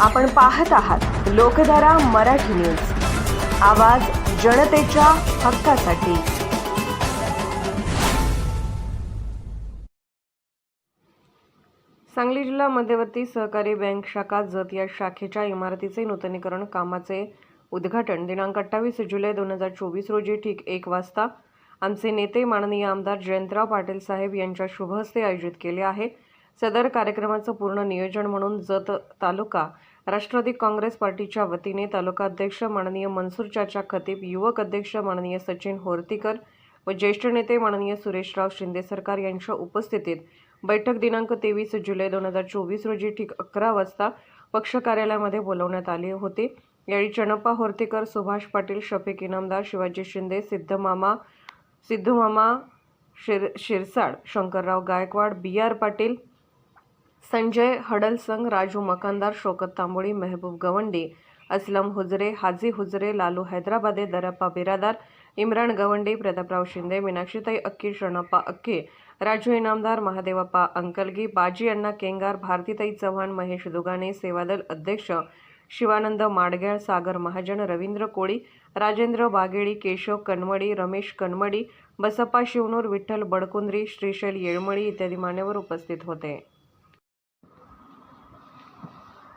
आपण पाहत आहात लोकधारा मराठी न्यूज. आवाज जनतेच्या हक्कासाठी. सांगली जिल्हा मध्यवर्ती सहकारी बँक शाखा जत या शाखेच्या इमारतीचे नूतनीकरण कामाचे उद्घाटन दिनांक अठ्ठावीस जुलै दोन हजार चोवीस रोजी ठीक एक वाजता आमचे नेते माननीय आमदार जयंतराव पाटील साहेब यांच्या शुभहस्ते आयोजित केले आहे. सदर कार्यक्रमाचं पूर्ण नियोजन म्हणून जत तालुका राष्ट्रवादी काँग्रेस पार्टीच्या वतीने तालुका अध्यक्ष माननीय मनसूर चाचा खतीब युवक अध्यक्ष माननीय सचिन होर्तीकर व ज्येष्ठ नेते माननीय सुरेशराव शिंदे सरकार यांच्या उपस्थितीत बैठक दिनांक तेवीस जुलै दोन हजार चोवीस रोजी ठीक अकरा वाजता पक्ष कार्यालयामध्ये बोलवण्यात आले होते. यावेळी चणप्पा होर्तीकर सुभाष पाटील शफीक इनामदार शिवाजी शिंदे सिद्धमामा सिद्धमामा शिर शिरसाड शंकरराव गायकवाड बी आर पाटील संजय हडलसंग राजू मकानदार शोकत तांबोळी मेहबूब गवंडी असलम हुजरे हाजी हुजरे लालू हैदराबादे दरप्पा बिरादार इम्रान गवंडी प्रतापराव शिंदे मीनाक्षीताई अक्की शरणप्पा अक्के राजू इनामदार महादेवप्पा अंकलगी बाजी अण्णा केंगार भारतीताई चव्हाण महेश दुगाणे सेवादल अध्यक्ष शिवानंद माडगेळ सागर महाजन रवींद्र कोळी राजेंद्र बागेळी केशव कनमडी रमेश कनमडी बसप्पा शिवनूर विठ्ठल बडकुंद्री श्रीशैल येळमळी इत्यादी मान्यवर उपस्थित होते.